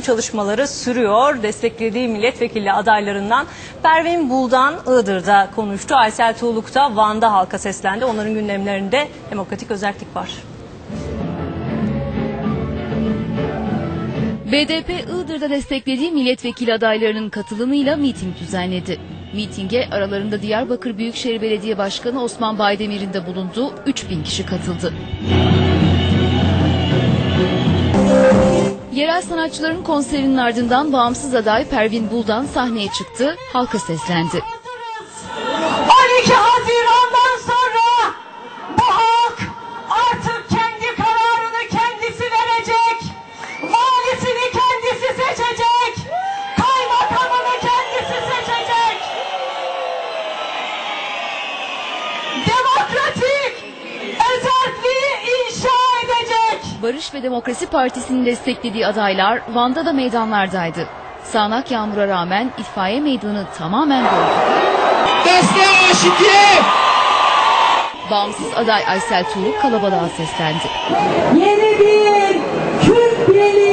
çalışmaları sürüyor. Desteklediği milletvekili adaylarından Pervin Buldan Iğdır'da konuştu. Aysel Tuğluk da Van'da halka seslendi. Onların gündemlerinde demokratik özellik var. BDP Iğdır'da desteklediği milletvekili adaylarının katılımıyla miting düzenledi. Mitinge aralarında Diyarbakır Büyükşehir Belediye Başkanı Osman Baydemir'in de bulunduğu 3000 kişi katıldı. Yerel sanatçıların konserinin ardından bağımsız aday Pervin Buldan sahneye çıktı, halka seslendi. Barış ve Demokrasi Partisi'nin desteklediği adaylar Van'da da meydanlardaydı. Sağanak yağmura rağmen itfaiye meydanı tamamen doldu. Destek eşitliği. Bağımsız aday Aysel Tuğrul kalabalığa seslendi. Yeni bir Türk birliği.